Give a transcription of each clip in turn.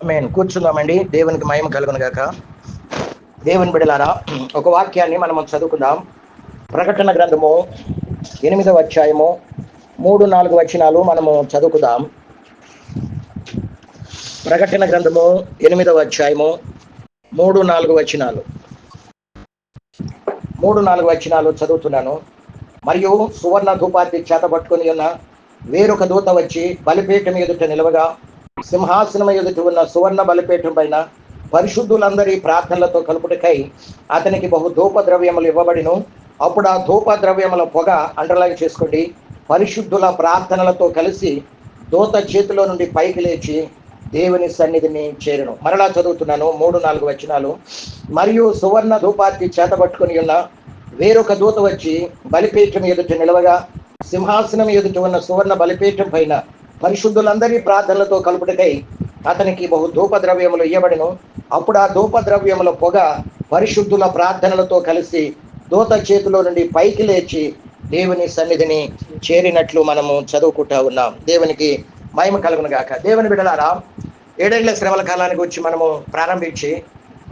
మేము కూర్చుందామండి దేవునికి మయం కలుగును గాక. దేవుని బిడలారా ఒక వాక్యాన్ని మనం చదువుకుందాం. ప్రకటన గ్రంథము ఎనిమిదవ అధ్యాయము మూడు నాలుగు వచనాలు మనము చదువుకుందాం. ప్రకటన గ్రంథము ఎనిమిదవ అధ్యాయము మూడు నాలుగు వచనాలు. మూడు నాలుగు వచనాలు చదువుతున్నాను. మరియు సువర్ణ ధూపాతి చేత పట్టుకొని ఉన్న వేరొక దూత వచ్చి బలిపీఠం ఎదుట నిలవగా సింహాసనం ఎదుటి ఉన్న సువర్ణ బలిపీఠం పైన పరిశుద్ధులందరి ప్రార్థనలతో కలుపుటకై అతనికి బహు ధూప ద్రవ్యములు ఇవ్వబడిను. అప్పుడు ఆ ధూప ద్రవ్యముల పొగ అండర్లైన్ చేసుకోండి. పరిశుద్ధుల ప్రార్థనలతో కలిసి దూత చేతిలో నుండి పైకి లేచి దేవుని సన్నిధిని చేరును. మరలా చదువుతున్నాను మూడు నాలుగు వచనాలు. మరియు సువర్ణ ధూపార్తి చేతబట్టుకుని ఉన్న వేరొక దూత వచ్చి బలిపీఠం ఎదుట నిలవగా సింహాసనం ఎదుట ఉన్న సువర్ణ బలిపీఠం పైన పరిశుద్ధులందరి ప్రార్థనలతో కలుపుటకై అతనికి బహు ధూప ద్రవ్యములు ఇవ్వబడిను అప్పుడు ఆ ధూప ద్రవ్యముల పొగ పరిశుద్ధుల ప్రార్థనలతో కలిసి దూత చేతిలో నుండి పైకి లేచి దేవుని సన్నిధిని చేరినట్లు మనము చదువుకుంటా ఉన్నాం. దేవునికి మహిమ కలుగును గాక. దేవుని బిడలారా ఏడేళ్ళ శ్రమల కాలానికి వచ్చి మనము ప్రారంభించి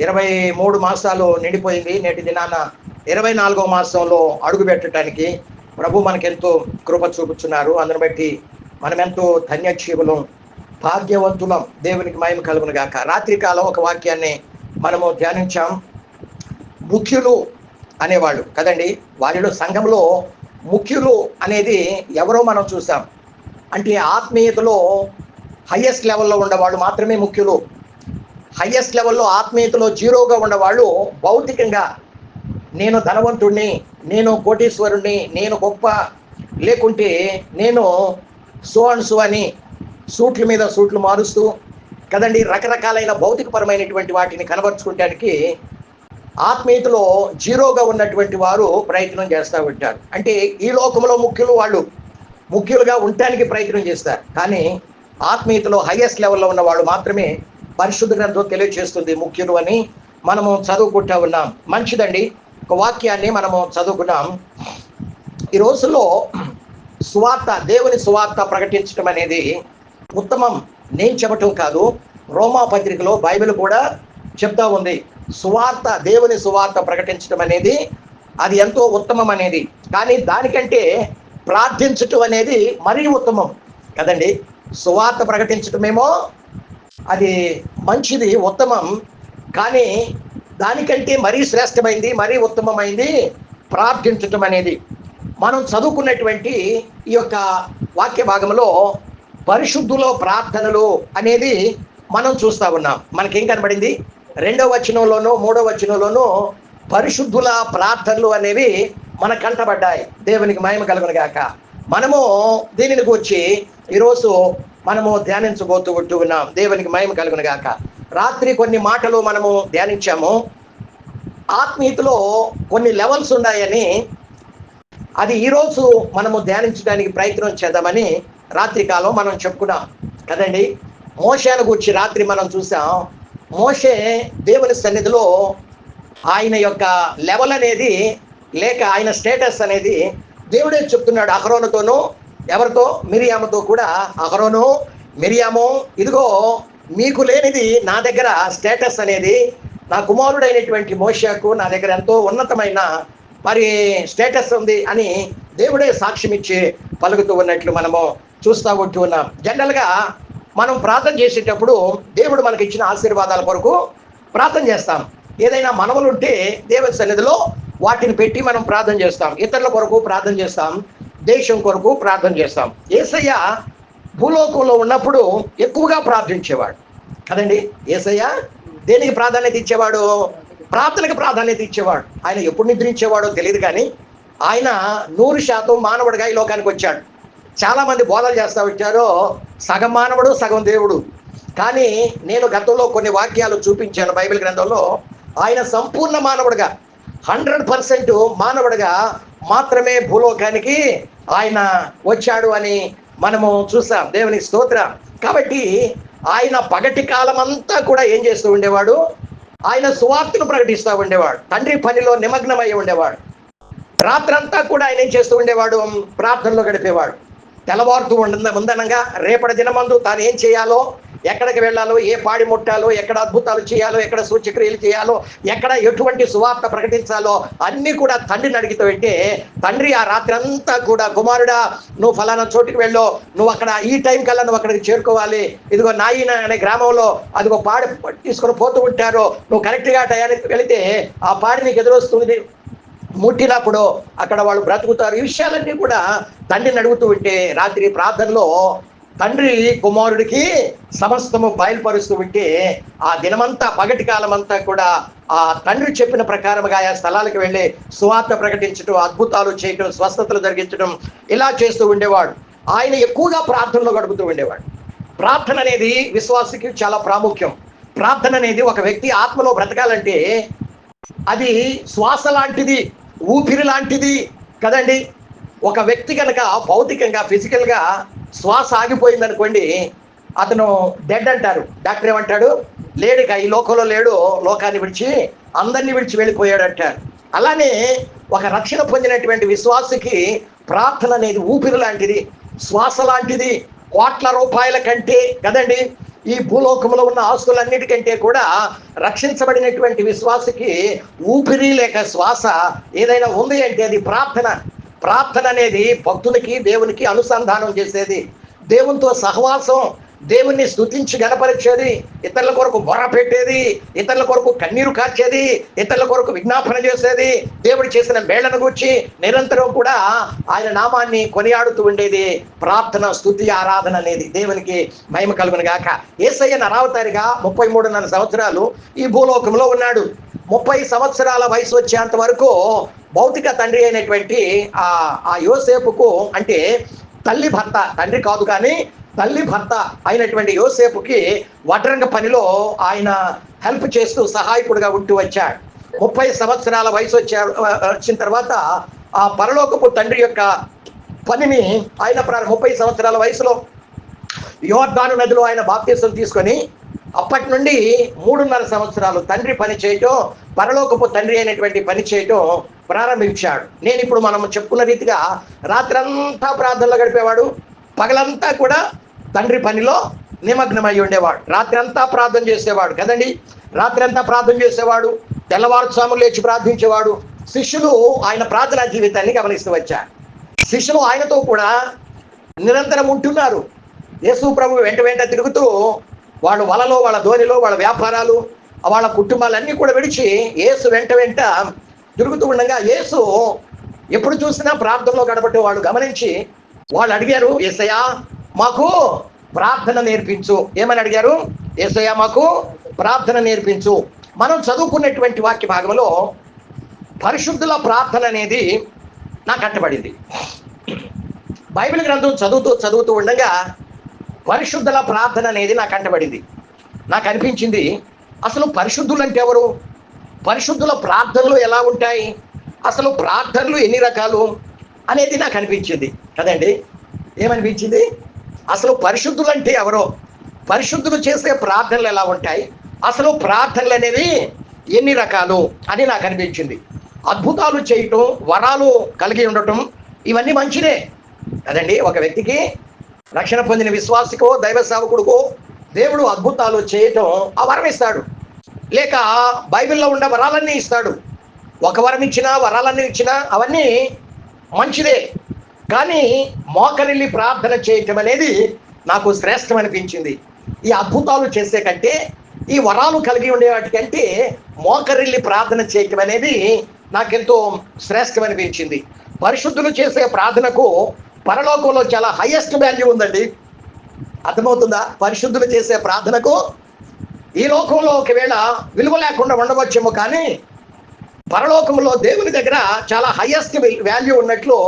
ఇరవై మూడు మాసాలు నిండిపోయింది. నేటి దినాన ఇరవై నాలుగో మాసంలో అడుగు పెట్టడానికి ప్రభు మనకెంతో కృప చూపుతున్నారు అందుని బట్టి మనమెంతో ధన్యక్షీవులం భాగ్యవంతులం. దేవునికి మయం కలుగును గాక రాత్రి కాలం ఒక వాక్యాన్ని మనము ధ్యానించాం. ముఖ్యులు అనేవాళ్ళు. కదండి? వారిలో సంఘంలో ముఖ్యులు అనేది ఎవరో మనం చూసాం. అంటే ఆత్మీయతలో హయ్యెస్ట్ లెవెల్లో ఉండేవాళ్ళు మాత్రమే ముఖ్యులు. హయ్యెస్ట్ లెవెల్లో ఆత్మీయతలో జీరోగా ఉన్నవాళ్ళు భౌతికంగా నేను ధనవంతుణ్ణి నేను కోటీశ్వరుణ్ణి నేను గొప్ప లేకుంటే నేను సో అండ్ సో అని సూట్ల మీద సూట్లు మారుస్తూ కదండి రకరకాలైన భౌతికపరమైనటువంటి వాటిని కనబరుచుకోవడానికి ఆత్మీయతలో జీరోగా ఉన్నటువంటి వారు ప్రయత్నం చేస్తూ ఉంటారు. అంటే ఈ లోకంలో ముఖ్యులు వాళ్ళు ముఖ్యులుగా ఉండటానికి ప్రయత్నం చేస్తారు. కానీ ఆత్మీయతలో హైయెస్ట్ లెవెల్లో ఉన్న వాళ్ళు మాత్రమే పరిశుద్ధ గ్రంథం తెలియజేస్తుంది ముఖ్యులు అని మనము చదువుకుంటా ఉన్నాం. మంచిదండి. ఒక వాక్యాన్ని మనము చదువుకున్నాం. ఈ రోజుల్లో సువార్త దేవుని సువార్త ప్రకటించడం అనేది ఉత్తమం. నేను చెప్పటం కాదు. రోమా పత్రికలో బైబిల్ కూడా చెప్తా ఉంది. సువార్త దేవుని సువార్త ప్రకటించడం అనేది అది ఎంతో ఉత్తమం అనేది. కానీ దానికంటే ప్రార్థించటం అనేది మరీ ఉత్తమం. కదండి? సువార్త ప్రకటించటమేమో అది మంచిది ఉత్తమం. కానీ దానికంటే మరీ శ్రేష్టమైంది మరీ ఉత్తమమైంది ప్రార్థించటం అనేది. మనం చదువుకున్నటువంటి ఈ యొక్క వాక్య భాగంలో పరిశుద్ధులో ప్రార్థనలు అనేది మనం చూస్తా ఉన్నాం. మనకేం కనబడింది? రెండవ వచనంలోనూ మూడో వచనంలోనూ పరిశుద్ధుల ప్రార్థనలు అనేవి మన కంటబడ్డాయి. దేవునికి మహిమ కలుగునగాక మనము దీనిని గురించి ఈరోజు మనము ధ్యానించబోతూ ఉంటూ ఉన్నాం. దేవునికి మహిమ కలుగునగాక రాత్రి కొన్ని మాటలు మనము ధ్యానించాము. ఆత్మీయతలో కొన్ని లెవెల్స్ ఉన్నాయని అది ఈరోజు మనము ధ్యానించడానికి ప్రయత్నం చేద్దామని రాత్రి కాలం మనం చెప్పుకున్నాం. కదండి? మోషేను గురించి రాత్రి మనం చూసాం. మోషే దేవుని సన్నిధిలో ఆయన యొక్క లెవెల్ అనేది లేక ఆయన స్టేటస్ అనేది దేవుడే చెప్తున్నాడు అహరోనుతోనూ ఎవరితో? మిరియామతో కూడా. అహరోను మిరియాము ఇదిగో మీకు లేనిది నా దగ్గర స్టేటస్ అనేది నా కుమారుడైనటువంటి మోషకు నా దగ్గర ఎంతో ఉన్నతమైన మరి స్టేటస్ ఉంది అని దేవుడే సాక్ష్యం ఇచ్చి పలుకుతూ ఉన్నట్లు మనము చూస్తూ ఉంటూ ఉన్నాం. జనరల్గా మనం ప్రార్థన చేసేటప్పుడు దేవుడు మనకి ఇచ్చిన ఆశీర్వాదాల కొరకు ప్రార్థన చేస్తాం. ఏదైనా మనవలు ఉంటే దేవుని సన్నిధిలో వాటిని పెట్టి మనం ప్రార్థన చేస్తాం. ఇతరుల కొరకు ప్రార్థన చేస్తాం. దేశం కొరకు ప్రార్థన చేస్తాం. ఏసయ్య భూలోకంలో ఉన్నప్పుడు ఎక్కువగా ప్రార్థించేవాడు. కదండి? ఏసయ్య దేనికి ప్రాధాన్యత ఇచ్చేవాడు? ప్రార్థనకి ప్రాధాన్యత ఇచ్చేవాడు. ఆయన ఎప్పుడు నిద్రించేవాడో తెలియదు కానీ ఆయన నూరు శాతం మానవుడిగా ఈ లోకానికి వచ్చాడు. చాలామంది బోధలు చేస్తూ వచ్చారో సగం మానవుడు సగం దేవుడు. కానీ నేను గతంలో కొన్ని వాక్యాలు చూపించాను బైబిల్ గ్రంథంలో. ఆయన సంపూర్ణ మానవుడిగా హండ్రెడ్ పర్సెంట్ మానవుడిగా మాత్రమే భూలోకానికి ఆయన వచ్చాడు అని మనము చూసాం. దేవునికి స్తోత్రం. కాబట్టి ఆయన పగటి కాలం అంతా కూడా ఏం చేస్తూ ఉండేవాడు? ఆయన సువార్తను ప్రకటిస్తూ ఉండేవాడు. తండ్రి పనిలో నిమగ్నమై ఉండేవాడు. రాత్రంతా కూడా ఆయన ఏం చేస్తూ ఉండేవాడు? ప్రార్థనలో గడిపేవాడు. తెల్లవారుతూ ఉండ ఉందనగా రేపటి దినమందు తాను ఏం చేయాలో ఎక్కడికి వెళ్ళాలో ఏ పాడి ముట్టాలో ఎక్కడ అద్భుతాలు చేయాలో ఎక్కడ సూచక్రియలు చేయాలో ఎక్కడ ఎటువంటి సువార్త ప్రకటించాలో అన్ని కూడా తండ్రిని అడిగితే అంటే తండ్రి ఆ రాత్రి అంతా కూడా కుమారుడా నువ్వు ఫలానా చోటుకి వెళ్ళు నువ్వు అక్కడ ఈ టైం కల్లా నువ్వు అక్కడికి చేరుకోవాలి. ఇదిగో నాయన అనే గ్రామంలో అదిగో పాడి తీసుకొని పోతూ ఉంటారు. నువ్వు కరెక్ట్గా టయానికి వెళితే ఆ పాడి నీకు ఎదురొస్తుంది. ముట్టినప్పుడు అక్కడ వాళ్ళు బ్రతుకుతారు. ఈ విషయాలన్నీ కూడా తండ్రిని అడుగుతూ ఉంటే రాత్రి ప్రార్థనలో తండ్రి కుమారుడికి సమస్తము బయలుపరుస్తూ ఉంటే ఆ దినమంతా పగటి కాలం అంతా కూడా ఆ తండ్రి చెప్పిన ప్రకారముగా ఆ స్థలాలకు వెళ్ళి సువార్త ప్రకటించడం అద్భుతాలు చేయటం స్వస్థతలు జరిగించడం ఇలా చేస్తూ ఉండేవాడు. ఆయన ఎక్కువగా ప్రార్థనలో గడుపుతూ ఉండేవాడు. ప్రార్థన అనేది విశ్వాసకి చాలా ప్రాముఖ్యం. ప్రార్థన అనేది ఒక వ్యక్తి ఆత్మలో బ్రతకాలంటే అది శ్వాస లాంటిది ఊపిరి లాంటిది కదండి. ఒక వ్యక్తి కనుక భౌతికంగా ఫిజికల్గా శ్వాస ఆగిపోయింది అనుకోండి అతను డెడ్ అంటారు. డాక్టర్ ఏమంటాడు? లేడుగా ఈ లోకంలో లేడు లోకాన్ని విడిచి అందరినీ విడిచి వెళ్ళిపోయాడు అంటారు అలానే ఒక రక్షణ పొందినటువంటి విశ్వాసకి ప్రార్థన అనేది ఊపిరి లాంటిది శ్వాస లాంటిది కోట్ల రూపాయల కంటే కదండి ఈ భూలోకంలో ఉన్న ఆస్తులన్నిటికంటే కూడా రక్షించబడినటువంటి విశ్వాసకి ఊపిరి లేక శ్వాస ఏదైనా ఉంది అంటే అది ప్రార్థన. ప్రార్థన అనేది భక్తునికి దేవునికి అనుసంధానం చేసేది. దేవునితో సహవాసం దేవుణ్ణి స్తుతించి గనపరిచేది ఇతరుల కొరకు మొర పెట్టేది ఇతరుల కొరకు కన్నీరు కార్చేది ఇతరుల కొరకు విజ్ఞాపన చేసేది దేవుడు చేసిన మేళను గురించి నిరంతరం కూడా ఆయన నామాన్ని కొనియాడుతూ ఉండేది. ప్రార్థన స్థుతి ఆరాధన అనేది దేవునికి మహిమ కలుగును గాక. ఏసయ్య నరావతారిగా ముప్పై మూడున్నర సంవత్సరాలు ఈ భూలోకంలో ఉన్నాడు. ముప్పై సంవత్సరాల వయసు వచ్చేంత వరకు భౌతిక తండ్రి అయినటువంటి ఆ ఆ యోసేపుకు అంటే తల్లి భర్త తండ్రి కాదు కానీ తల్లి భర్త అయినటువంటి యోసేపుకి వడ్రంగ పనిలో ఆయన హెల్ప్ చేస్తూ సహాయకుడిగా ఉంటూ వచ్చాడు. ముప్పై సంవత్సరాల వయసు వచ్చా వచ్చిన తర్వాత ఆ పరలోకపు తండ్రి యొక్క పనిని ఆయన ప్రా- ముప్పై సంవత్సరాల వయసులో యోర్దాను నదిలో ఆయన బాప్తీసం తీసుకొని అప్పటి నుండి మూడున్నర సంవత్సరాలు తండ్రి పని చేయటం పరలోకపు తండ్రి అయినటువంటి పని చేయటం ప్రారంభించాడు. నేను ఇప్పుడు మనం చెప్పుకున్న రీతిగా రాత్రంతా ప్రార్థనలో గడిపేవాడు పగలంతా కూడా తండ్రి పనిలో నిమగ్నమై ఉండేవాడు. రాత్రి అంతా ప్రార్థన చేసేవాడు కదండి? రాత్రి అంతా ప్రార్థన చేసేవాడు తెల్లవారుజాము లేచి ప్రార్థించేవాడు. శిష్యులు ఆయన ప్రార్థనా జీవితాన్ని గమనిస్తూ వచ్చారు. శిష్యులు ఆయనతో కూడా నిరంతరం ఉంటున్నారు. యేసు ప్రభు వెంట వెంట తిరుగుతూ వాళ్ళ వలలో వాళ్ళ ధోనిలో వాళ్ళ వ్యాపారాలు వాళ్ళ కుటుంబాలన్నీ కూడా విడిచి యేసు వెంట వెంట తిరుగుతూ ఉండగా యేసు ఎప్పుడు చూసినా ప్రార్థనలో గడపట్టే వాళ్ళు గమనించి వాళ్ళు అడిగారు ఏసయ్యా మాకు ప్రార్థన నేర్పించు. ఏమని అడిగారు? ఏసయ్య మాకు ప్రార్థన నేర్పించు. మనం చదువుకున్నటువంటి వాక్య భాగంలో పరిశుద్ధుల ప్రార్థన అనేది నాకు కట్టబడింది బైబిల్ గ్రంథం చదువుతూ చదువుతూ ఉండగా పరిశుద్ధుల ప్రార్థన అనేది నాకు కంటబడింది నాకు అనిపించింది అసలు పరిశుద్ధులు అంటే ఎవరు? పరిశుద్ధుల ప్రార్థనలు ఎలా ఉంటాయి? అసలు ప్రార్థనలు ఎన్ని రకాలు? అనేది నాకు అనిపించింది. కదండి? ఏమనిపించింది? అసలు పరిశుద్ధులు అంటే ఎవరో? పరిశుద్ధులు చేసే ప్రార్థనలు ఎలా ఉంటాయి? అసలు ప్రార్థనలు అనేవి ఎన్ని రకాలు అని నాకు అనిపించింది. అద్భుతాలు చేయటం వరాలు కలిగి ఉండటం ఇవన్నీ మంచిదే. కదండి ఒక వ్యక్తికి రక్షణ పొందిన విశ్వాసికో దైవ సేవకుడికో దేవుడు అద్భుతాలు చేయటం ఆ వరం ఇస్తాడు. లేక బైబిల్లో ఉన్న వరాలన్నీ ఇస్తాడు. ఒక వరం ఇచ్చినా వరాలన్నీ ఇచ్చినా అవన్నీ మంచిదే. కానీ మోకరిల్లి ప్రార్థన చేయటం అనేది నాకు శ్రేష్టం అనిపించింది. ఈ అద్భుతాలు చేసే కంటే ఈ వరాలు కలిగి ఉండే వాటికంటే మోకరిల్లి ప్రార్థన చేయటం అనేది నాకెంతో శ్రేష్టం అనిపించింది. పరిశుద్ధులు చేసే ప్రార్థనకు పరలోకంలో చాలా హైయెస్ట్ వాల్యూ ఉందండి. అర్థమవుతుందా? పరిశుద్ధులు చేసే ప్రార్థనకు ఈ లోకంలో ఒకవేళ విలువ లేకుండా ఉండవచ్చేమో కానీ పరలోకంలో దేవుని దగ్గర చాలా హైయెస్ట్ వాల్యూ ఉన్నట్లు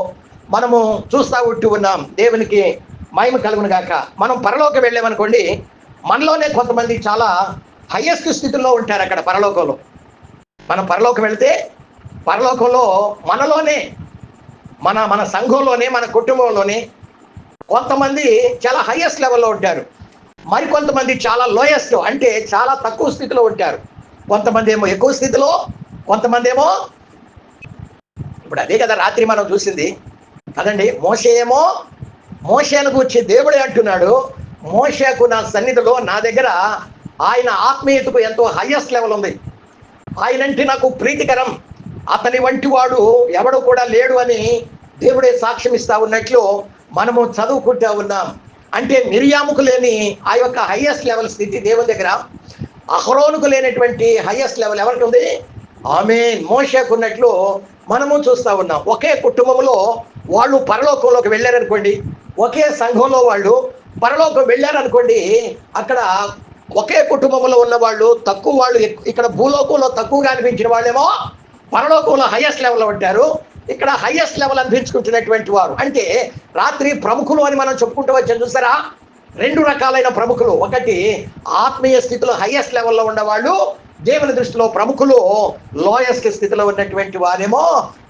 మనము చూస్తా ఉంటూ ఉన్నాం. దేవునికి మహిమ కలుగును గాక. మనం పరలోకి వెళ్ళామనుకోండి మనలోనే కొంతమంది చాలా హయ్యెస్ట్ స్థితిలో ఉంటారు అక్కడ పరలోకంలో. మనం పరలోకం వెళితే పరలోకంలో మనలోనే మన మన సంఘంలోనే మన కుటుంబంలోనే కొంతమంది చాలా హయ్యెస్ట్ లెవెల్లో ఉంటారు. మరికొంతమంది చాలా లోయెస్ట్ అంటే చాలా తక్కువ స్థితిలో ఉంటారు. కొంతమంది ఏమో ఎక్కువ స్థితిలో కొంతమంది ఏమో ఇప్పుడు అదే కదా రాత్రి మనం చూసింది. అదండి మోసేమో మోసేను కూర్చి దేవుడే అంటున్నాడు. మోషకు నా సన్నిధిలో నా దగ్గర ఆయన ఆత్మీయతకు ఎంతో హైయెస్ట్ లెవెల్ ఉంది. ఆయనంటే నాకు ప్రీతికరం. అతని వంటి వాడు ఎవడు కూడా లేడు అని దేవుడే సాక్ష్యం ఇస్తా ఉన్నట్లు మనము చదువుకుంటా ఉన్నాం. అంటే మిర్యాముకు లేని ఆ యొక్క హైయెస్ట్ లెవెల్ స్థితి దేవుని దగ్గర అహరోనుకు లేనటువంటి హైయెస్ట్ లెవెల్ ఎవరికి ఉంది? ఆమె మోషకు ఉన్నట్లు మనము చూస్తా ఉన్నాం. ఒకే కుటుంబంలో వాళ్ళు పరలోకంలోకి వెళ్ళారనుకోండి ఒకే సంఘంలో వాళ్ళు పరలోకం వెళ్ళారనుకోండి అక్కడ ఒకే కుటుంబంలో ఉన్న వాళ్ళు తక్కువ వాళ్ళు ఇక్కడ భూలోకంలో తక్కువగా అనిపించిన వాళ్ళేమో పరలోకంలో హైయెస్ట్ లెవెల్లో ఉంటారు. ఇక్కడ హైయెస్ట్ లెవెల్ అనిపించుకుంటున్నటువంటి వారు. అంటే రాత్రి ప్రముఖులు అని మనం చెప్పుకుంటూ వచ్చాం చూసారా? రెండు రకాలైన ప్రముఖులు. ఒకటి ఆత్మీయ స్థితిలో హైయెస్ట్ లెవెల్లో ఉన్నవాళ్ళు దేవుని దృష్టిలో ప్రముఖులు లోయెస్ట్ స్థితిలో ఉన్నటువంటి వారేమో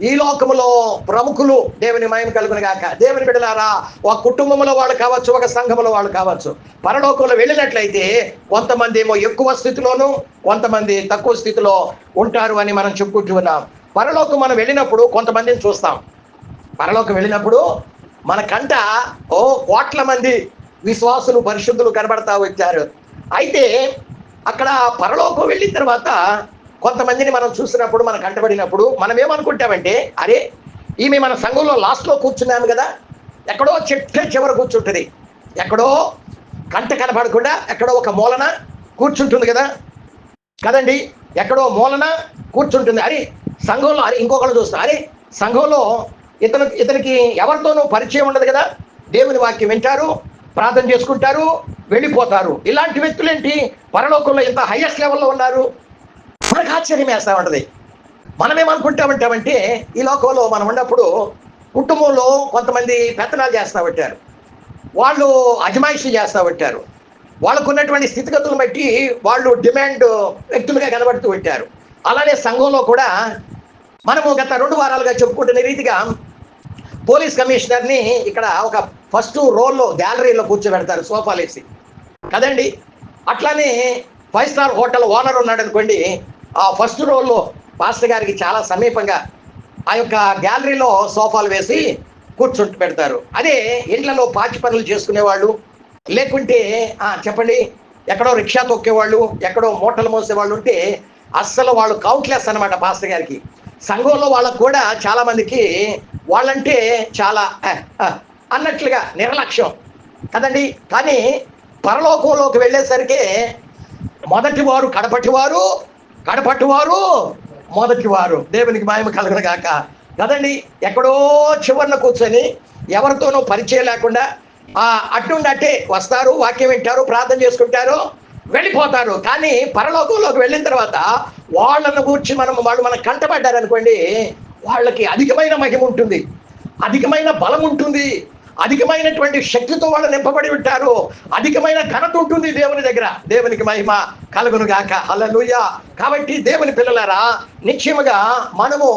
ఈ లోకములో ప్రముఖులు దేవుని మయం కలుగును గాక. దేవుని బిడలారా ఒక కుటుంబంలో వాళ్ళు కావచ్చు ఒక సంఘంలో వాళ్ళు కావచ్చు పరలోకంలో వెళ్ళినట్లయితే కొంతమంది ఏమో ఎక్కువ స్థితిలోను కొంతమంది తక్కువ స్థితిలో ఉంటారు అని మనం చెప్పుకుంటూ ఉన్నాం. పరలోకం మనం వెళ్ళినప్పుడు కొంతమందిని చూస్తాం. పరలోకం వెళ్ళినప్పుడు మన కంట ఓ కోట్ల మంది విశ్వాసులు పరిశుద్ధులు కనబడతా వచ్చారు. అయితే అక్కడ పరలోకం వెళ్ళిన తర్వాత కొంతమందిని మనం చూసినప్పుడు మనం కంటబడినప్పుడు మనం ఏమనుకుంటామంటే అరే ఈమె మన సంఘంలో లాస్ట్లో కూర్చున్నాము కదా. ఎక్కడో చెట్టు చివర కూర్చుంటుంది. ఎక్కడో కంట కనపడకుండా ఎక్కడో ఒక మూలన కూర్చుంటుంది కదా. కదండి? ఎక్కడో మూలన కూర్చుంటుంది. అరే సంఘంలో అరే ఇంకొకళ్ళు చూస్తాం అరే సంఘంలో ఇతను ఇతనికి ఎవరితోనూ పరిచయం ఉండదు కదా. దేవుని వాక్యం వింటారు. ప్రార్థన చేసుకుంటారు వెళ్ళిపోతారు. ఇలాంటి వ్యక్తులు ఏంటి పరలోకంలో ఇంత హైయెస్ట్ లెవెల్లో ఉన్నారు. మనకు ఆశ్చర్యం వేస్తా ఉంటుంది. మనమేమనుకుంటామంటామంటే ఈ లోకంలో మనం ఉన్నప్పుడు కుటుంబంలో కొంతమంది పెత్తనాలు చేస్తా పెట్టారు వాళ్ళు అజమాయిషీ చేస్తూ పెట్టారు వాళ్ళకు ఉన్నటువంటి స్థితిగతులను బట్టి వాళ్ళు డిమాండ్ వ్యక్తులుగా కనబడుతూ పెట్టారు అలానే సంఘంలో కూడా మనము గత రెండు వారాలుగా చెప్పుకుంటున్న రీతిగా పోలీస్ కమిషనర్ని ఇక్కడ ఒక ఫస్ట్ రోల్లో గ్యాలరీలో కూర్చోబెడతారు సోఫాలు వేసి. కదండి? అట్లానే ఫైవ్ స్టార్ హోటల్ ఓనర్ ఉన్నాడు అనుకోండి ఆ ఫస్ట్ రోల్లో పాస్టర్ గారికి చాలా సమీపంగా ఆ యొక్క గ్యాలరీలో సోఫాలు వేసి కూర్చుంటూ పెడతారు. అదే ఇండ్లలో పాచి పనులు చేసుకునేవాళ్ళు లేకుంటే చెప్పండి ఎక్కడో రిక్షా తొక్కేవాళ్ళు ఎక్కడో మూటలు మోసేవాళ్ళు ఉంటే అస్సలు వాళ్ళు కౌంట్లెస్ అనమాట పాస్టర్ గారికి. సంఘంలో వాళ్ళకు కూడా చాలా మందికి వాళ్ళంటే చాలా అన్నట్లుగా నిర్లక్ష్యం. కదండి? కానీ పరలోకంలోకి వెళ్ళేసరికి మొదటివారు కడపటివారు కడపటివారు మొదటివారు దేవునికి మాయమ కలగదు గాక. కదండి? ఎక్కడో చివరిన కూర్చొని ఎవరితోనూ పరిచయం లేకుండా ఆ అట్టే వస్తారు వాక్యం వింటారు ప్రార్థన చేసుకుంటారు. వెళ్ళిపోతారు. కానీ పరలోకంలోకి వెళ్ళిన తర్వాత వాళ్ళను కూర్చి మనం వాళ్ళు మనకు కంటపడ్డారు అనుకోండి వాళ్ళకి అధికమైన మహిమ ఉంటుంది. అధికమైన బలం ఉంటుంది. అధికమైనటువంటి శక్తితో వాళ్ళు నింపబడి ఉంటారు. అధికమైన ఘనత ఉంటుంది దేవుని దగ్గర. దేవునికి మహిమ కలుగును గాక హల్లెలూయ. కాబట్టి దేవుని పిల్లలారా నిశ్చయముగా మనము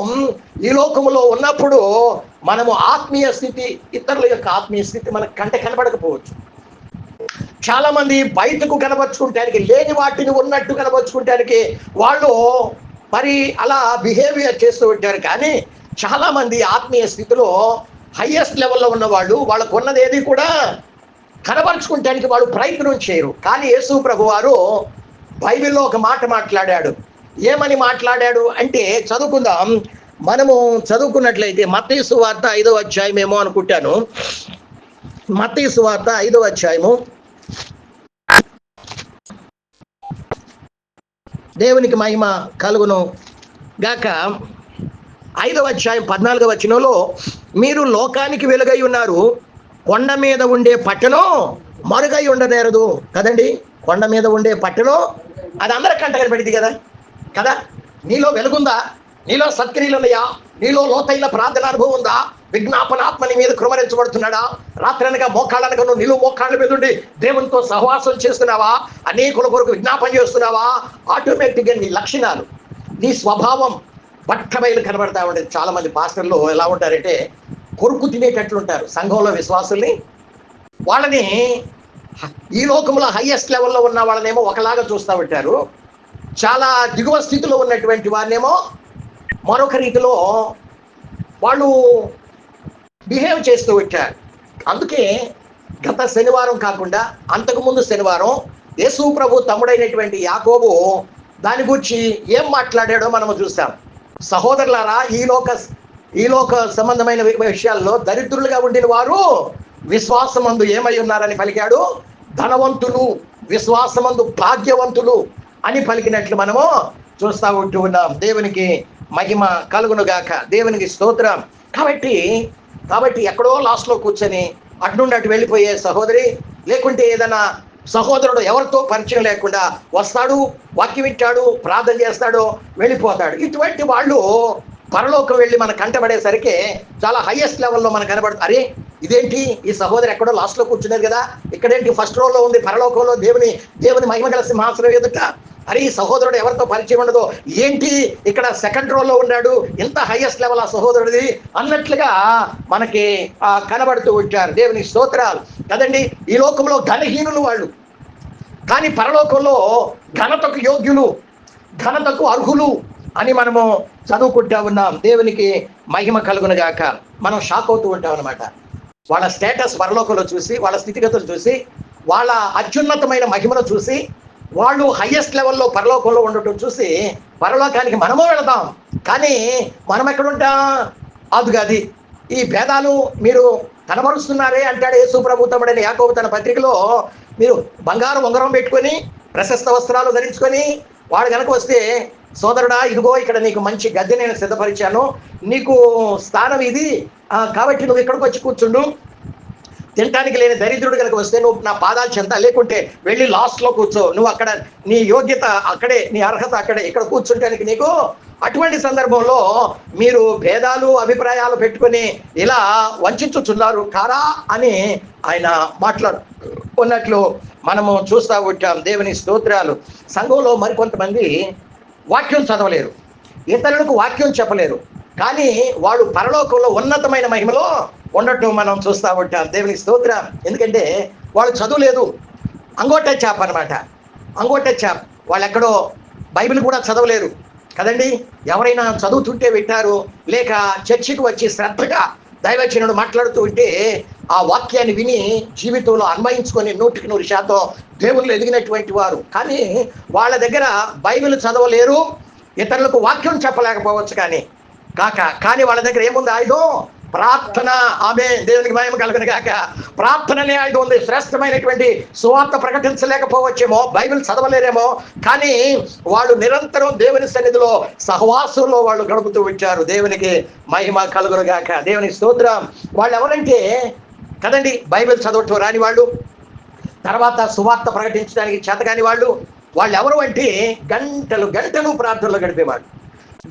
ఈ లోకములో ఉన్నప్పుడు మనము ఆత్మీయ స్థితి ఇతరుల యొక్క ఆత్మీయ స్థితి మనకు కంట కనబడకపోవచ్చు. చాలా మంది బయటకు కనబరుచుకుంటానికి లేని వాటిని ఉన్నట్టు కనబరుచుకుంటానికి వాళ్ళు మరి అలా బిహేవియర్ చేస్తూ ఉంటారు. కానీ చాలా మంది ఆత్మీయ స్థితిలో హయ్యెస్ట్ లెవెల్లో ఉన్న వాళ్ళు వాళ్ళకు ఉన్నది ఏది కూడా కనబరుచుకుంటానికి వాళ్ళు ప్రయత్నం చేయరు. కానీ యేసు ప్రభు వారు బైబిల్లో ఒక మాట మాట్లాడాడు. ఏమని మాట్లాడాడు అంటే చదువుకుందాం. మనము చదువుకున్నట్లయితే మత్తయి వార్త ఐదో అధ్యాయం ఏమో అనుకుంటాను. మత్తయి వార్త ఐదో అధ్యాయము దేవునికి మహిమ కలుగును. గాక ఐదవ అధ్యాయం పద్నాలుగవ వచనంలో మీరు లోకానికి వెలుగై ఉన్నారు. కొండ మీద ఉండే పట్టణం మరుగై ఉండనేరదు. కదండి? కొండ మీద ఉండే పట్టణం అది అందరికంట కనబడింది కదా? కదా? నీలో వెలుగుందా? నీలో సత్క్రియలు ఉన్నాయా? నీలో లోతైన ప్రార్థన అనుభవం ఉందా? విజ్ఞాపన ఆత్మని మీద కృమరించబడుతున్నాడా? రాత్రనగా మోకాళ్ళనగా నువ్వు నిలువు మోకాళ్ళ మీద ఉండి దేవునితో సహవాసం చేస్తున్నావా? అనేకుల కొరకు విజ్ఞాపన చేస్తున్నావా? ఆటోమేటిక్గా నీ లక్షణాలు నీ స్వభావం బట్టబయలు కనబడతా ఉండేది చాలా మంది పాస్టర్లు ఎలా ఉంటారంటే కొరుకు తినేటట్లు ఉంటారు సంఘంలో విశ్వాసుల్ని. వాళ్ళని ఈ లోకంలో హయ్యెస్ట్ లెవెల్లో ఉన్న వాళ్ళనేమో ఒకలాగా చూస్తూ ఉంటారు. చాలా దిగువ స్థితిలో ఉన్నటువంటి వారినేమో మరొక రీతిలో వాళ్ళు బిహేవ్ చేస్తూ వచ్చారు అందుకే గత శనివారం కాకుండా అంతకుముందు శనివారం యేసు ప్రభు తమ్ముడైనటువంటి యాకోబు దాని గురించి ఏం మాట్లాడాడో మనము చూస్తాం. సహోదరులారా ఈ లోక ఈ లోక సంబంధమైన విషయాల్లో దరిద్రులుగా ఉండిన వారు విశ్వాసమందు ఏమై ఉన్నారని పలికాడు? ధనవంతులు విశ్వాసమందు భాగ్యవంతులు అని పలికినట్లు మనము చూస్తూ ఉంటూ ఉన్నాం. దేవునికి మహిమ కలుగునుగాక. దేవునికి స్తోత్రం. కాబట్టి కాబట్టి ఎక్కడో లాస్ట్లో కూర్చొని అటు నుండి అటు వెళ్ళిపోయే సహోదరి లేకుంటే ఏదైనా సహోదరుడు ఎవరితో పరిచయం లేకుండా వస్తాడు వాక్యం వింటాడు ప్రార్థన చేస్తాడు వెళ్ళిపోతాడు. ఇటువంటి వాళ్ళు పరలోకం వెళ్ళి మన కంటపడేసరికి చాలా హైయెస్ట్ లెవెల్లో మనకు కనబడుతుంది. అరే ఇదేంటి? ఈ సహోదరు ఎక్కడో లాస్ట్లో కూర్చున్నారు కదా. ఇక్కడేంటి? ఫస్ట్ రోలో ఉంది పరలోకంలో దేవుని దేవుని మహిమగల సింహాసనం ఎదుట. అరే ఈ సహోదరుడు ఎవరితో పరిచయం ఉండదు? ఏంటి? ఇక్కడ సెకండ్ రోలో ఉన్నాడు. ఎంత హైయెస్ట్ లెవెల్ ఆ సహోదరుడిది. అన్నట్లుగా మనకి కనబడుతూ ఉంటారు దేవుని స్తోత్రాలు. కదండి ఈ లోకంలో ఘనహీనులు వాళ్ళు. కానీ పరలోకంలో ఘనతకు యోగ్యులు ఘనతకు అర్హులు. అని మనము చదువుకుంటా ఉన్నాం. దేవునికి మహిమ కలుగును గాక. మనం షాక్ అవుతూ ఉంటాం అనమాట వాళ్ళ స్టేటస్ పరలోకంలో చూసి వాళ్ళ స్థితిగతులు చూసి వాళ్ళ అత్యున్నతమైన మహిమను చూసి వాళ్ళు హయ్యెస్ట్ లెవెల్లో పరలోకంలో ఉండటం చూసి పరలోకానికి మనము వెళదాం కానీ మనం ఎక్కడుంటాం అదుగది ఈ భేదాలు మీరు కనబరుస్తున్నారే అంటాడు యేసు ప్రభుత్వముడైన యాకోబు తన పత్రికలో. మీరు బంగారం ఉంగరం పెట్టుకొని ప్రశస్త వస్త్రాలు ధరించుకొని వాడు కనుక వస్తే సోదరుడా ఇదిగో ఇక్కడ నీకు మంచి గద్దె నేను సిద్ధపరిచాను. నీకు స్థానం ఇది. కాబట్టి నువ్వు ఇక్కడికి వచ్చి కూర్చుండు. తినటానికి లేని దరిద్రుడు కనుక వస్తే నువ్వు నా పాదాలు చెంత లేకుంటే వెళ్ళి లాస్ట్లో కూర్చో. నువ్వు అక్కడ నీ యోగ్యత అక్కడే నీ అర్హత అక్కడే. ఇక్కడ కూర్చుంటానికి నీకు అటువంటి సందర్భంలో మీరు భేదాలు అభిప్రాయాలు పెట్టుకొని ఇలా వంచుచున్నారు కారా అని ఆయన మాట్లాడు. ఉన్నట్లు మనము చూస్తూ ఉంటాం దేవుని స్తోత్రాలు. సంఘంలో మరికొంతమంది వాక్యం చదవలేరు. ఇతరులకు వాక్యం చెప్పలేరు. కానీ వాడు పరలోకంలో ఉన్నతమైన మహిమలో ఉండటం మనం చూస్తూ ఉంటాం. దేవునికి స్తోత్రం. ఎందుకంటే వాళ్ళు చదువులేదు. అంగోట చాప్ అనమాట అంగోట చాప్. వాళ్ళు ఎక్కడో బైబిల్ కూడా చదవలేరు. కదండి? ఎవరైనా చదువుతుంటే వింటారు. లేక చర్చికి వచ్చి శ్రద్ధగా దైవచనుడు మాట్లాడుతూ ఉంటే ఆ వాక్యాన్ని విని జీవితంలో అన్వయించుకొని నూటికి నూరు శాతం దేవుళ్ళు ఎదిగినటువంటి వారు. కానీ వాళ్ళ దగ్గర బైబిల్ చదవలేరు. ఇతరులకు వాక్యం చెప్పలేకపోవచ్చు కానీ. కాక కానీ వాళ్ళ దగ్గర ఏముంది? ఆయుధం. ప్రార్థన ఆమె దేవునికి మహిమ కలుగును కాక ప్రార్థననే ఆయుధం ఉంది. శ్రేష్టమైనటువంటి సువార్త ప్రకటించలేకపోవచ్చేమో బైబిల్ చదవలేరేమో కానీ వాళ్ళు నిరంతరం దేవుని సన్నిధిలో సహవాసంలో వాళ్ళు గడుపుతూ వచ్చారు. దేవునికి మహిమ కలుగును గాక. దేవుని స్తోత్రం. వాళ్ళు ఎవరంటే కదండి బైబిల్ చదవటం రాని వాళ్ళు తర్వాత సువార్త ప్రకటించడానికి చేతకాని వాళ్ళు వాళ్ళు ఎవరు అంటే గంటలు గంటలు ప్రార్థనలు గడిపేవాళ్ళు.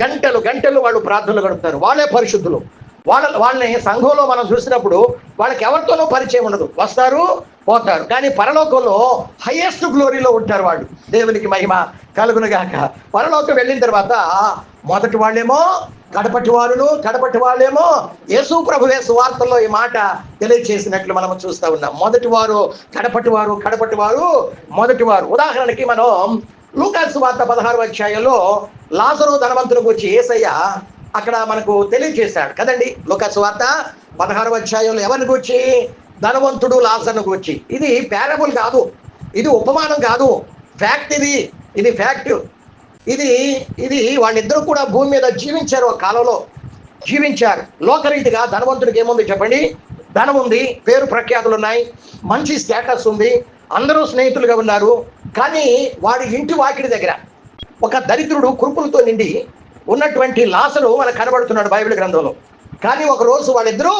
గంటలు గంటలు వాళ్ళు ప్రార్థనలు గడుపుతారు. వాళ్ళే పరిశుద్ధులు. వాళ్ళ వాళ్ళని సంఘంలో మనం చూసినప్పుడు వాళ్ళకి ఎవరితోనూ పరిచయం ఉండదు. వస్తారు పోతారు. కానీ పరలోకంలో హైయెస్ట్ గ్లోరీలో ఉంటారు వాళ్ళు. దేవునికి మహిమ కలుగునుగాక. పరలోకం వెళ్ళిన తర్వాత మొదటి వాళ్ళేమో కడపటి వారును కడపటి వాళ్ళేమో యేసు ప్రభువే సువార్తల్లో ఈ మాట తెలియచేసినట్లు మనం చూస్తా ఉన్నాం. మొదటి వారు కడపటి వారు కడపటి వారు మొదటి వారు. ఉదాహరణకి మనం లూకాసు వార్త పదహారు అధ్యాయంలో లాజరు ధనవంతుని గురించి ఏసయ్య అక్కడ మనకు తెలియజేశాడు. కదండి? లూకాసు వార్త పదహారు అధ్యాయంలో ఎవరిని గురించి? ధనవంతుడు లాజర్ను గురించి. ఇది పారబుల్ కాదు. ఇది ఉపమానం కాదు. ఫ్యాక్ట్ ఇది. ఇది ఫ్యాక్ట్ ఇది ఇది వాళ్ళిద్దరూ కూడా భూమి మీద జీవించారు ఒక కాలంలో. జీవించారు. లోకరీతిగా ధనవంతుడికి ఏముంది చెప్పండి? ధనం ఉంది. పేరు ప్రఖ్యాతులు ఉన్నాయి. మంచి స్టేటస్ ఉంది. అందరూ స్నేహితులుగా ఉన్నారు. కానీ వాడి ఇంటి వాకిడి దగ్గర ఒక దరిద్రుడు కురుపులతో నిండి ఉన్నటువంటి లాసరు మనకు కనబడుతున్నాడు బైబిల్ గ్రంథంలో. కానీ ఒక రోజు వాళ్ళిద్దరూ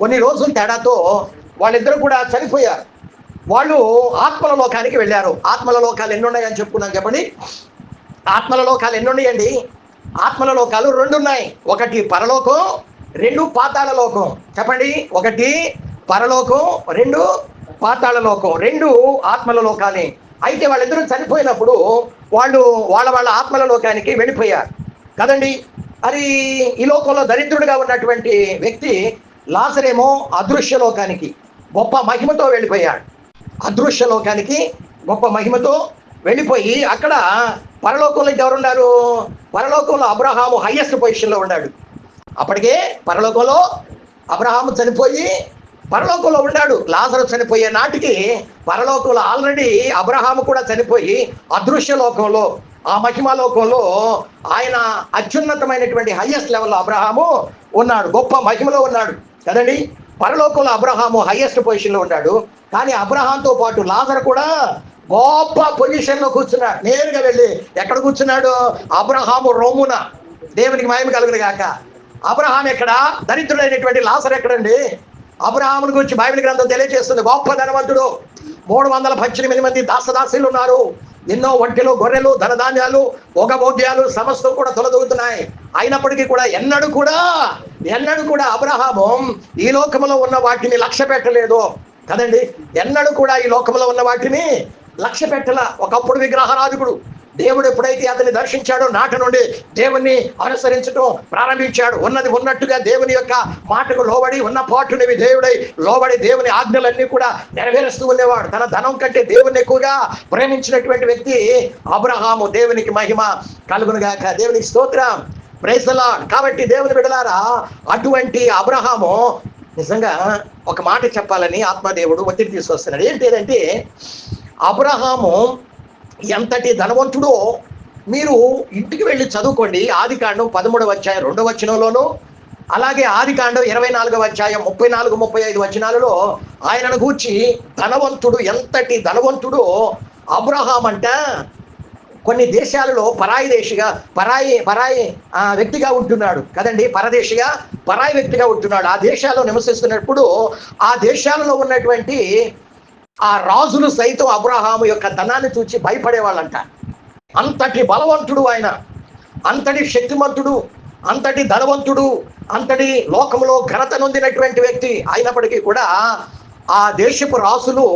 కొన్ని రోజుల తేడాతో వాళ్ళిద్దరూ కూడా చనిపోయారు. వాళ్ళు ఆత్మల లోకానికి వెళ్ళారు. ఆత్మల లోకాలు ఎన్ని ఉన్నాయని చెప్పుకున్నాం చెప్పండి. ఆత్మల లోకాలు ఎన్ని ఉన్నాయండి ఆత్మల లోకాలు రెండు ఉన్నాయి ఒకటి పరలోకం రెండు పాతాళ లోకం. చెప్పండి. ఒకటి పరలోకం రెండు పాతాళ లోకం. రెండు ఆత్మల లోకాలే. అయితే వాళ్ళిద్దరూ చనిపోయినప్పుడు వాళ్ళు వాళ్ళ వాళ్ళ ఆత్మల లోకానికి వెళ్ళిపోయారు. కదండి? అది ఈ లోకంలో దరిద్రుడిగా ఉన్నటువంటి వ్యక్తి లాసరేమో అదృశ్య లోకానికి గొప్ప మహిమతో వెళ్ళిపోయాడు. అదృశ్య లోకానికి గొప్ప మహిమతో వెళ్ళిపోయి అక్కడ పరలోకంలో ఎవరున్నారు పరలోకంలో అబ్రహాము హయ్యెస్ట్ పొజిషన్లో ఉన్నాడు. అప్పటికే పరలోకంలో అబ్రహాము చనిపోయి పరలోకంలో ఉన్నాడు. లాజరు చనిపోయే నాటికి పరలోకంలో ఆల్రెడీ అబ్రహాము కూడా చనిపోయి అదృశ్య లోకంలో ఆ మహిమ లోకంలో ఆయన అత్యున్నతమైనటువంటి హయ్యెస్ట్ లెవెల్లో అబ్రహాము ఉన్నాడు. గొప్ప మహిమలో ఉన్నాడు. కదండి? పరలోకంలో అబ్రహాము హయ్యెస్ట్ పొజిషన్లో ఉన్నాడు. కానీ అబ్రహాంతో పాటు లాజర్ కూడా గొప్ప పొజిషన్లో కూర్చున్నాడు. నేరుగా వెళ్ళి ఎక్కడ కూర్చున్నాడు? అబ్రహాము రోమున. దేవునికి మహిమ కలుగును గాక. అబ్రహాం ఎక్కడ? దరిద్రుడైనటువంటి లాసర్ ఎక్కడండి? అబ్రహాముని గురించి బైబిల్ గ్రంథం తెలియజేస్తుంది గొప్ప ధనవంతుడు. మూడు వందల పద్దెనిమిది మంది దాసదాసీలు ఉన్నారు. ఎన్నో ఒంటెలు గొర్రెలు ధనధాన్యాలు భోగభోగ్యాలు సమస్తం కూడా తొలదొగుతున్నాయి అయినప్పటికీ కూడా ఎన్నడూ కూడా ఎన్నడూ కూడా అబ్రహాము ఈ లోకములో ఉన్న వాటిని లక్ష్య పెట్టలేదు. కదండి? ఎన్నడూ కూడా ఈ లోకంలో ఉన్న వాటిని లక్ష్య పెట్టల. ఒకప్పుడు విగ్రహారాధికుడు దేవుడు ఎప్పుడైతే అతన్ని దర్శించాడో నాట నుండి దేవుణ్ణి అనుసరించడం ప్రారంభించాడు. ఉన్నది ఉన్నట్టుగా దేవుని యొక్క మాటకు లోబడి ఉన్న పాటునివి దేవుడై లోబడి దేవుని ఆజ్ఞలన్నీ కూడా నెరవేరుస్తూ ఉండేవాడు. తన ధనం కంటే దేవుని ఎక్కువగా ప్రేమించినటువంటి వ్యక్తి అబ్రహాము. దేవునికి మహిమ కలుగునుగాక దేవునికి స్తోత్రం. ప్రైసలా కాబట్టి దేవుని బిడలారా అటువంటి అబ్రహాము నిజంగా ఒక మాట చెప్పాలని ఆత్మదేవుడు ఒత్తిడి తీసుకొస్తున్నాడు. ఏంటిదంటే అబ్రహాము ఎంతటి ధనవంతుడో మీరు ఇంటికి వెళ్ళి చదువుకోండి. ఆది కాండం పదమూడవ అధ్యాయం రెండవ వచనంలోను అలాగే ఆది కాండం ఇరవై నాలుగవ అధ్యాయం ముప్పై నాలుగు ముప్పై ఐదు వచనాలలో ఆయనను గూర్చి ధనవంతుడు ఎంతటి ధనవంతుడో అబ్రహాం అంట. కొన్ని దేశాలలో పరాయి దేశిగా పరాయి పరాయి వ్యక్తిగా ఉంటున్నాడు. కదండి? పరదేశిగా పరాయి వ్యక్తిగా ఉంటున్నాడు. ఆ దేశాల్లో నివసిస్తున్నప్పుడు ఆ దేశాలలో ఉన్నటువంటి ఆ రాజులు సైతం అబ్రహాము యొక్క ధనాన్ని చూచి భయపడేవాళ్ళంట. అంతటి బలవంతుడు ఆయన. అంతటి శక్తిమంతుడు అంతటి ధనవంతుడు అంతటి లోకంలో ఘనత నొందినటువంటి వ్యక్తి అయినప్పటికీ కూడా ఆ దేశపు రాసులు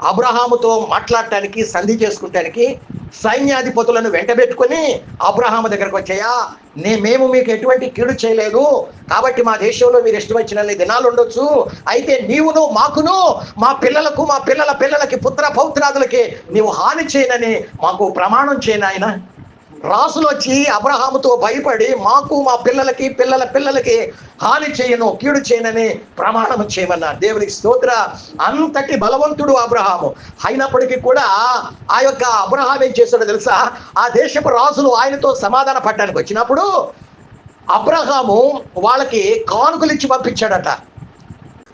అబ్రహాముతో మాట్లాడటానికి సంధి చేసుకుంటానికి సైన్యాధిపతులను వెంటబెట్టుకొని అబ్రహాము దగ్గరకు వచ్చాయా? నే మేము మీకు ఎటువంటి కీడు చేయలేదు. కాబట్టి మా దేశంలో మీరు ఇష్టం వచ్చిన దినాలు ఉండొచ్చు. అయితే నీవును మాకును మా పిల్లలకు మా పిల్లల పిల్లలకి పుత్ర పౌత్రాదులకి నీవు హాని చేయనని మాకు ప్రమాణం చేయను ఆయన రాసులు వచ్చి అబ్రహాముతో భయపడి మాకు మా పిల్లలకి పిల్లల పిల్లలకి హాని చేయను కీడు చేయనని ప్రమాణం చేయమన్నారు. దేవునికి స్తోత్ర. అంతటి బలవంతుడు అబ్రహాము. అయినప్పటికీ కూడా ఆ యొక్క అబ్రహాం ఏం చేశాడో తెలుసా? ఆ దేశపు రాజులు ఆయనతో సమాధాన పడ్డానికి వచ్చినప్పుడు అబ్రహాము వాళ్ళకి కానుకలు ఇచ్చి పంపించాడట.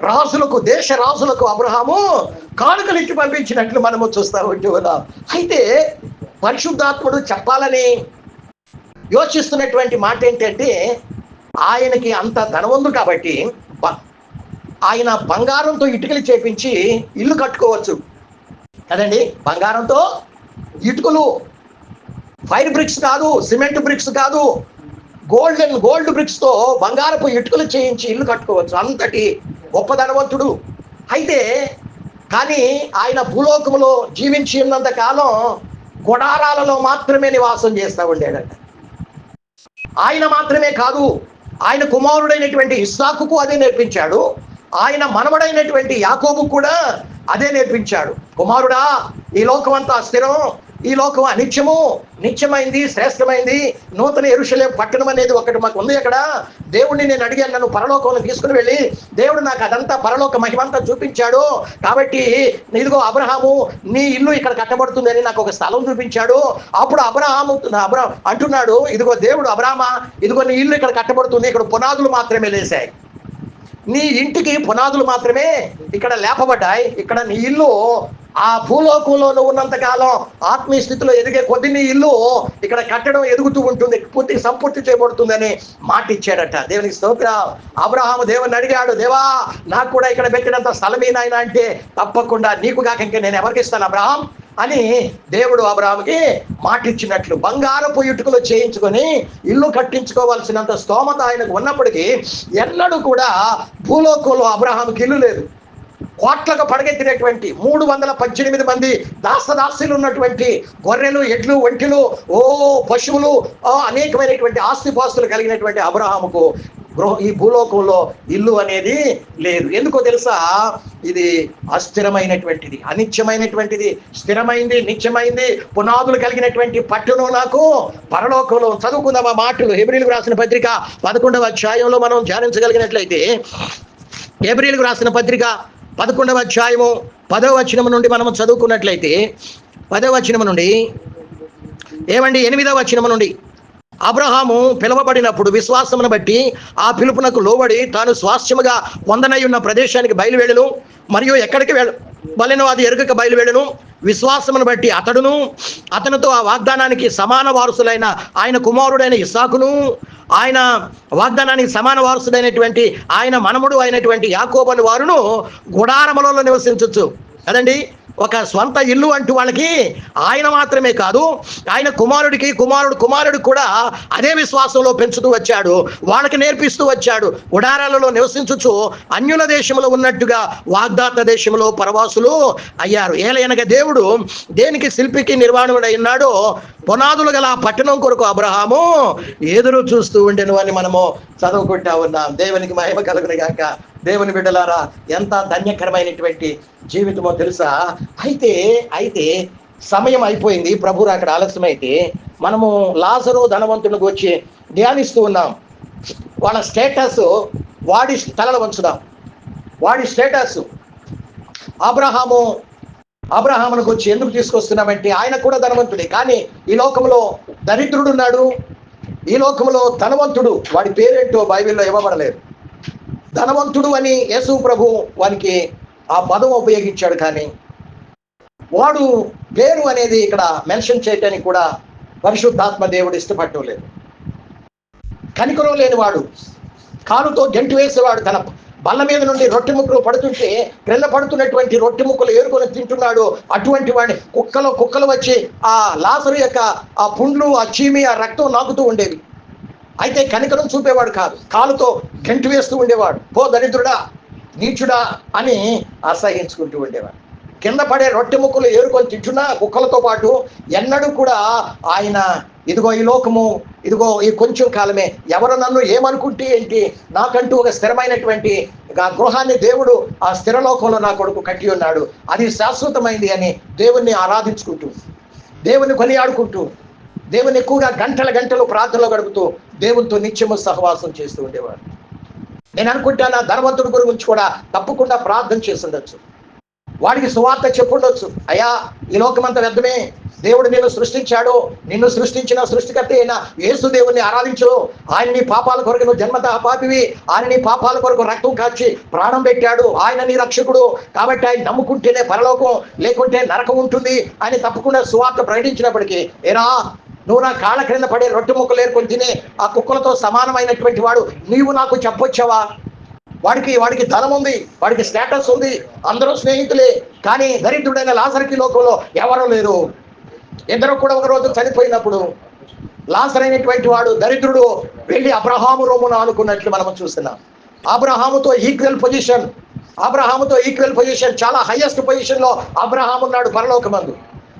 రాజులకు దేశ రాజులకు అబ్రహాము కానుకలు ఇచ్చి పంపించినట్లు మనము చూస్తా ఉంటూ ఉన్నాం. అయితే పరిశుద్ధాత్ముడు చెప్పాలని యోచిస్తున్నటువంటి మాట ఏంటంటే ఆయనకి అంత ధనవంతుడు కాబట్టి ఆయన బంగారంతో ఇటుకలు చేపించి ఇల్లు కట్టుకోవచ్చు. కదండి? బంగారంతో ఇటుకలు. ఫైర్ బ్రిక్స్ కాదు సిమెంట్ బ్రిక్స్ కాదు గోల్డ్ అండ్ గోల్డ్ బ్రిక్స్తో బంగారపు ఇటుకలు చేయించి ఇల్లు కట్టుకోవచ్చు. అంతటి గొప్ప ధనవంతుడు. అయితే కానీ ఆయన భూలోకములో జీవించి ఉన్నంత కాలం గుడారాలలో మాత్రమే నివాసం చేస్తూ ఉండేడట ఆయన మాత్రమే కాదు ఆయన కుమారుడైనటువంటి ఇస్సాకుకు అదే నేర్పించాడు. ఆయన మనవడైనటువంటి యాకోబు కూడా అదే నేర్పించాడు. కుమారుడా ఈ లోకం అంతా స్థిరం ఈ లోకం అనిత్యము నిత్యమైంది శ్రేష్టమైంది. నూతన ఎరుషలే పట్టణం అనేది ఒకటి మాకు ఉంది అక్కడ. దేవుడిని నేను అడిగాను నన్ను పరలోకంలో తీసుకుని వెళ్ళి దేవుడు నాకు అదంతా పరలోక మహిమంతా చూపించాడు. కాబట్టి ఇదిగో అబ్రహాము నీ ఇల్లు ఇక్కడ కట్టబడుతుందని నాకు ఒక స్థలం చూపించాడు. అప్పుడు అబ్రహాము అబ్రహం అంటున్నాడు ఇదిగో దేవుడు అబ్రామా ఇదిగో నీ ఇల్లు ఇక్కడ కట్టబడుతుంది ఇక్కడ పునాదులు మాత్రమే లేశాయి నీ ఇంటికి పునాదులు మాత్రమే ఇక్కడ లేపబడ్డాయి. ఇక్కడ నీ ఇల్లు ఆ భూలోకంలో నువ్వు ఉన్నంత కాలం ఆత్మీయ స్థితిలో ఎదిగే కొద్ది నీ ఇల్లు ఇక్కడ కట్టడం ఎదుగుతూ ఉంటుంది పూర్తి సంపూర్తి చేయబడుతుందని మాట ఇచ్చాడట దేవునికి స్తోత్ర. అబ్రహాము దేవుని అడిగాడు దేవా నాకు కూడా ఇక్కడ పెట్టినంత స్థలమేనాయన అంటే తప్పకుండా నీకు కాక ఇంకా నేను ఎవరికి ఇస్తాను అబ్రహాం? అని దేవుడు అబ్రహాంకి మాటిచ్చినట్లు బంగారపు ఇటుకలు చేయించుకొని ఇల్లు కట్టించుకోవాల్సినంత స్తోమత ఆయనకు ఉన్నప్పటికీ ఎన్నడూ కూడా భూలోకంలో అబ్రహాంకి ఇల్లు లేదు. కోట్లకు పడగెత్తినటువంటి మూడు వందల పద్దెనిమిది మంది దాసదాస్తులు ఉన్నటువంటి గొర్రెలు ఎడ్లు ఒంటిలు ఓ పశువులు అనేకమైనటువంటి ఆస్తిపాస్తులు కలిగినటువంటి అబ్రహాముకు గృహ ఈ భూలోకంలో ఇల్లు అనేది లేదు. ఎందుకో తెలుసా? ఇది అస్థిరమైనటువంటిది అనిత్యమైనటువంటిది స్థిరమైంది నిత్యమైంది పునాదులు కలిగినటువంటి పట్టును నాకు పరలోకంలో చదువుకుందాం. ఆ మాటలు హెబ్రిల్ రాసిన పత్రిక పదకొండవ అధ్యాయంలో మనం ధ్యానించగలిగినట్లయితే ఏప్రిల్కు రాసిన పత్రిక పదకొండవ అధ్యాయము పదవ వచనము నుండి మనం చదువుకున్నట్లయితే పదవ వచనము నుండి ఏమండి? ఎనిమిదవ వచనము నుండి. అబ్రహాము పిలువబడినప్పుడు విశ్వాసమును బట్టి ఆ పిలుపునకు లోబడి తాను స్వాస్థ్యముగా పొందనై ఉన్న ప్రదేశానికి బయలువెళ్ళను మరియు ఎక్కడికి వెళ్ వలెనో అది ఎరుగక బయలువెళ్ళను విశ్వాసమును బట్టి అతడును అతనితో ఆ వాగ్దానానికి సమాన వారసులైన ఆయన కుమారుడైన ఇసాకును ఆయన వాగ్దానానికి సమాన వారసుడైనటువంటి ఆయన మనముడు అయినటువంటి యాకోబని వారును గుడారములలో నివసించవచ్చు కదండి? ఒక స్వంత ఇల్లు అంటూ వాళ్ళకి ఆయన మాత్రమే కాదు ఆయన కుమారుడికి కుమారుడు కుమారుడు కూడా అదే విశ్వాసంలో పెంచుతూ వచ్చాడు వాళ్ళకి నేర్పిస్తూ వచ్చాడు ఉడారాలలో నివసించుచు అన్యుల దేశంలో ఉన్నట్టుగా వాగ్దాత దేశంలో పరవాసులు అయ్యారు. ఏలయనగ దేవుడు దేనికి శిల్పికి నిర్వాణుడై పునాదులు గల పట్టణం కొరకు అబ్రహాము ఎదురు చూస్తూ ఉండెను అని మనము చదువుకుంటా ఉన్నాం. దేవునికి మహిమ కలుగునిగాక. దేవుని బిడ్డలారా ఎంత ధన్యకరమైనటువంటి జీవితమో తెలుసా? అయితే అయితే సమయం అయిపోయింది. ప్రభు అక్కడ ఆలస్యమైతే మనము లాజరు ధనవంతునికి వచ్చి ధ్యానిస్తూ ఉన్నాం. వాళ్ళ స్టేటస్ వాడి తలలు వంచుదాం. వాడి స్టేటస్ అబ్రహాము అబ్రహామునికి వచ్చి ఎందుకు తీసుకొస్తున్నామంటే ఆయన కూడా ధనవంతుడే. కానీ ఈ లోకంలో దరిద్రుడు ఉన్నాడు ఈ లోకంలో ధనవంతుడు. వాడి పేరేంటో బైబిల్లో ఇవ్వబడలేదు. ధనవంతుడు అని యేసు ప్రభు వానికి ఆ పదం ఉపయోగించాడు కానీ వాడు పేరు అనేది ఇక్కడ మెన్షన్ చేయటానికి కూడా పరిశుద్ధాత్మ దేవుడు ఇష్టపడటం లేదు. కనికరం లేనివాడు కాలుతో గెంటు వేసేవాడు తన బల్ల మీద నుండి రొట్టె ముక్కలు పడుతుంటే క్రింద పడుతున్నటువంటి రొట్టె ముక్కలు ఏరుకొని తింటున్నాడు. అటువంటి వాడిని కుక్కలు కుక్కలు వచ్చి ఆ లాసరు యొక్క ఆ పుండ్లు ఆ చీమి ఆ రక్తం నాకుతూ ఉండేవి. అయితే కనికరం చూపేవాడు కాదు. కాలుతో గెంటు వేస్తూ ఉండేవాడు. పో దరిద్రుడా నీచుడా అని అసహించుకుంటూ ఉండేవాడు. కింద పడే రొట్టె ముక్కలు ఏరుకొని తింటున్నా కుక్కలతో పాటు ఎన్నడూ కూడా ఆయన ఇదిగో ఈ లోకము ఇదిగో ఈ కొంచెం కాలమే ఎవరు నన్ను ఏమనుకుంటే ఏంటి? నాకంటూ ఒక స్థిరమైనటువంటి ఆ గృహాన్ని దేవుడు ఆ స్థిర లోకంలో నా కొడుకు కట్టి ఉన్నాడు. అది శాశ్వతమైంది అని దేవుణ్ణి ఆరాధించుకుంటూ దేవుని కొనియాడుకుంటూ దేవుని ఎక్కువగా గంటల గంటలు ప్రార్థనలో గడుపుతూ దేవునితో నిత్యము సహవాసం చేస్తూ ఉండేవాడు. నేను అనుకుంటాను ఆ ధనవంతుడి గురించి కూడా తప్పకుండా ప్రార్థన చేసి ఉండొచ్చు వాడికి సువార్త చెప్పుండొచ్చు. అయ్యా ఈ లోకమంతా వ్యర్థమే. దేవుడు నిన్ను సృష్టించాడు. నిన్ను సృష్టించిన సృష్టికర్త అయిన యేసు దేవుణ్ణి ఆరాధించు. ఆయన నీ పాపాల కొరకు నువ్వు జన్మత పాపివి. ఆయన నీ పాపాల కొరకు రక్తం కాచి ప్రాణం పెట్టాడు. ఆయన నీ రక్షకుడు. కాబట్టి ఆయన నమ్ముకుంటేనే పరలోకం లేకుంటే నరకం ఉంటుంది. అని తప్పకుండా సువార్త ప్రకటించినప్పటికీ ఏరా నువ్వు నా కాళ్ళ క్రింద పడే రొట్టె ముక్కలు ఏరుకొని తినే ఆ కుక్కలతో సమానమైనటువంటి వాడు. నీవు నాకు చెప్పొచ్చావా? వాడికి వాడికి ధనం ఉంది వాడికి స్టేటస్ ఉంది అందరూ స్నేహితులే. కానీ దరిద్రుడైన లాసరికి లోకంలో ఎవరూ లేరు. ఇద్దరు కూడా ఒక రోజు చనిపోయినప్పుడు లాసర్ అయినటువంటి వాడు దరిద్రుడు వెళ్ళి అబ్రహాము రోమును అనుకున్నట్లు మనం చూస్తున్నాం. అబ్రహాముతో ఈక్వల్ పొజిషన్ అబ్రహాముతో ఈక్వల్ పొజిషన్ చాలా హైయెస్ట్ పొజిషన్లో అబ్రహాం ఉన్నాడు పరలోకమందు.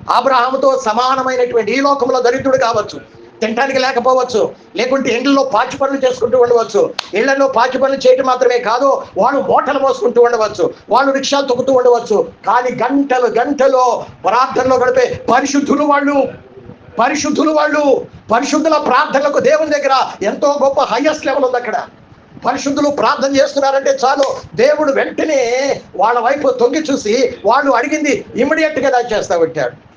ఆబ్రహాముతో సమానమైనటువంటి ఈ లోకంలో దరిద్రుడు కావచ్చు తినడానికి లేకపోవచ్చు లేకుంటే ఇండ్లలో పాచి పనులు చేసుకుంటూ ఉండవచ్చు. ఇళ్ళలో పాచి పనులు చేయటం మాత్రమే కాదు వాళ్ళు బోటలు మోసుకుంటూ ఉండవచ్చు వాళ్ళు రిక్షాలు తొక్కుతూ ఉండవచ్చు. కానీ గంటలు గంటలు ప్రార్థనలో గడిపే పరిశుద్ధులు వాళ్ళు పరిశుద్ధులు వాళ్ళు పరిశుద్ధుల ప్రార్థనలకు దేవుని దగ్గర ఎంతో గొప్ప హైయెస్ట్ లెవెల్ ఉంది అక్కడ. పరిశుద్ధులు ప్రార్థన చేస్తున్నారంటే చాలు దేవుడు వెంటనే వాళ్ళ వైపు తొంగి చూసి వాళ్ళు అడిగింది ఇమ్మీడియట్గా దాచేస్తా పెట్టాడు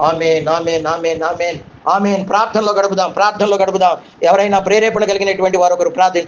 amen amen amen amen. Amen. ప్రార్థనలో గడుపుదాం ప్రార్థనలో గడుపుదాం. ఎవరైనా ప్రేరేపణ కలిగినటువంటి వారు ఒకరు ప్రార్థన